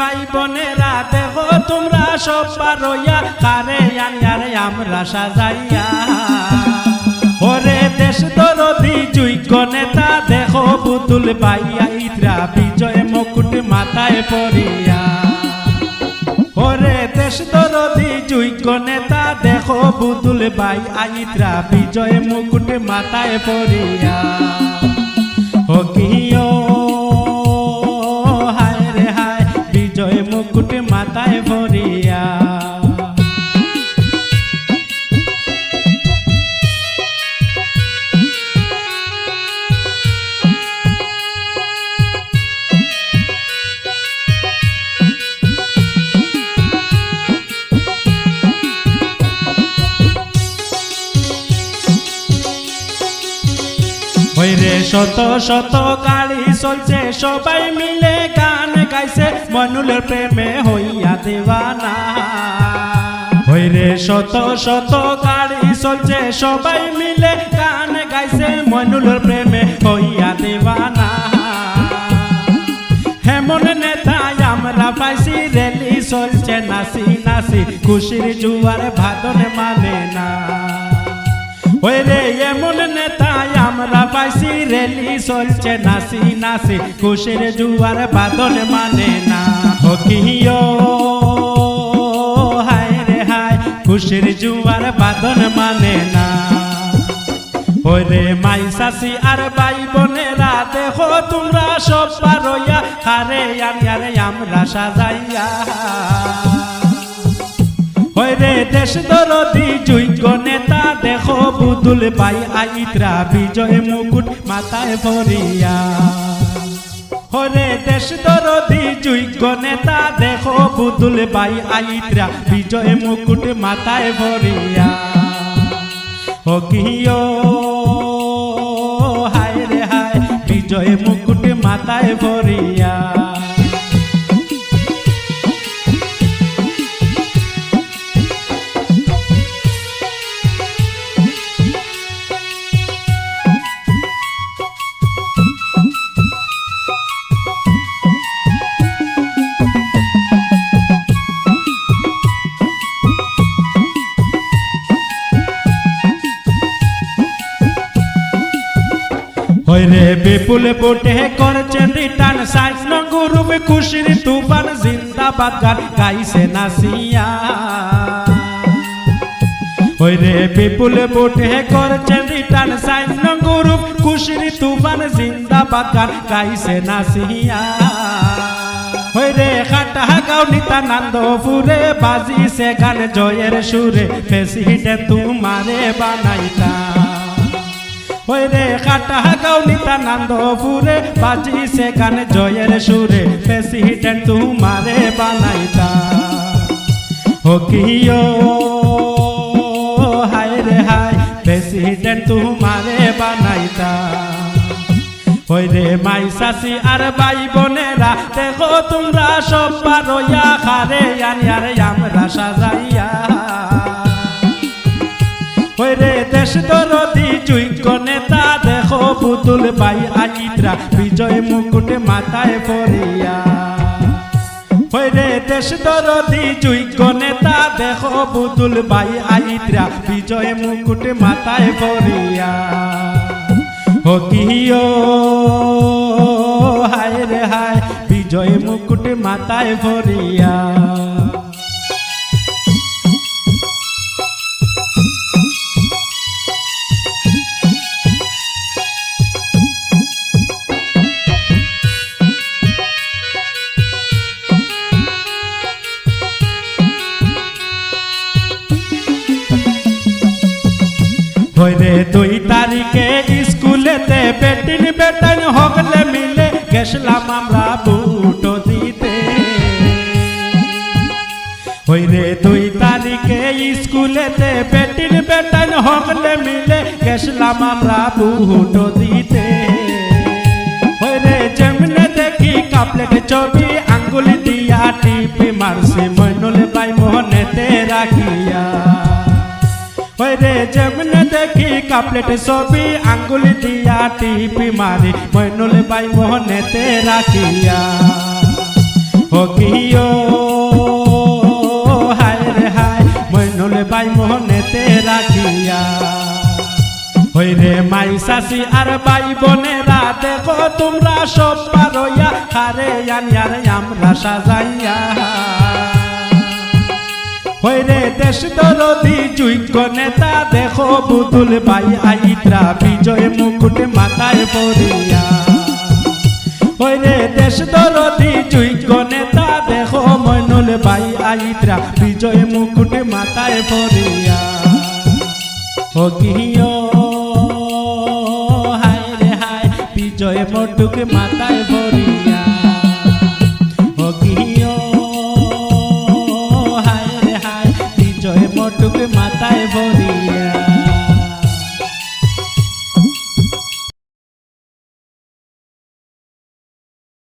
ভাই বোনেরা, দেখো তোমরা সব পারইয়া কারে আনিয়ারে আমরা সাজাইয়া। ওরে দেশ দরদি যোগ্য নেতা দেখো পুতুল পাইয়া ইত্রা বিজয় মুকুট মাথায় পড়িয়া ওরে দেশ দরদি যোগ্য নেতা দেখো পুতুল বাই আইত্রা বিজয় মুকুট মাথায় পড়িয়া ও কিও রে শত শত গাড়ি চলছে, সবাই মিলে গান গাইছে, মনুলের প্রেমে হইয়া দেওয়ানা ওই রে শত শত গাড়ি চলছে, সবাই মিলে গান গাইছে, মনুলের প্রেমে হইয়া দেওয়ানা হেমন নেতায় আমরা পাইছি, রেলি চলছে নাসি নাসি খুশির জুয়ার ভাদন মানে না। ওই রে এমন নেতায় আমরা পাইছি রেলি চলছে নাসি নাসি খুশির জুয়ার বাদন মানে না। হকিও হায়? রে হায়, খুশির জুয়ার বাদন মানে না। ওই রে মাই শাসি আর ভাই বোনেরা, দেখো তোমরা সব পারইয়া খারে আনিয়ারে আমরা সাজাইয়া। ওই রে দেশ দরদি যোগ্য নেতা বুদুল পাই আইত্রা বিজয় মুকুট মাথায় ভরিয়া। হরে দেশ দরদি যোগ্য নেতা, দেখো বুদুল বাই আইত্রা বিজয় মুকুট মাথায় ভরিয়া। ও কিও হায় রে হায়, বিজয় মুকুট মাথায় ভরিয়া। রে বিপুল বোটে করছেন রিটার্ন সাইজ নঙ্গুরুবে খুশির তুফান, জিন্দাবাদ গান গাইছে নাসিয়া। ওই রে বিপুল বোটে করছেন রিটার্ন সাইজ নঙ্গুরুব খুশির তুফান, জিন্দাবাদ গান গাইছে নাসিয়া। ওই রে খাটা গাও নিতানন্দ ফুরে বাজিছে গান, জয়ের সুরে পেশিটে তোমারে বানাইতা ওই রে কাটা নিতানন্দ ফুরে বাজি সে গান জয়ের সুরে। প্রেসিডেন্ট তোমারে বানাইতা। ও কিও হায় রে হায়, প্রেসিডেন্ট তোমারে বানাইতা। ওই রে মাই শাসি আর ভাই বোনেরা, দেখো তোমরা সব পারইয়া, খারে আনিয়ারে আমরা সাজাইয়া। রে দেশ দরদি যোগ্য নেতা দেখো, পুতুল বাই আইত্রা, বিজয় মুকুটে মাথায় পড়িয়া ওই রে দেশ দরদি যোগ্য নেতা দেখো, পুতুল বাই আইত্রা, বিজয় মুকুটে মাথায় পড়িয়া ও কিও হায় রে হায়, বিজয় মুকুট মাথায় ভরিয়া স্কুলেতে বেটিন বেটান হগলে মিলে গেছিলাম আমরা বুটো দিতে। হইরে দুই তারিখে স্কুলেতে বেটিন বেটান হগলে মিলে গেছিলাম আমরা বুটো দিতে। হইরে যেমনে দেখি কাপলেট ছবি, আঙ্গুলি দিয়া টিপি মারছে মইনুল বাই মোহনেতে রাখিয়া। ওই রে যেমনে দেখি কাপলেট ছবি, আঙ্গুলি দিয়া টিপি মারি, মইনুল বাই মোহনেতে রাখিয়া। ও ও, হায় রে হায়, মইনুল বাই মোহনেতে রাখিয়া। হই রে মাই শাসি আর বাই বোনেরা দেখো তোমরা সব পারইয়া, হারে আনিয়ার আমরা সাজাইয়া। হই রে দেশ দরদি যোগ্য নেতা দেখো বুতুল বাই আইত্রা বিজয় মুকুট মাথায় পড়িয়া। হই রে দেশ দরদি যোগ্য নেতা দেখো মইনুল বাই আইত্রা বিজয় মুকুট মাথায় পড়িয়া। ও কিও হায় রে হায়, বিজয় মটুক মাথায় ভরিয়া বিজয় মাথায়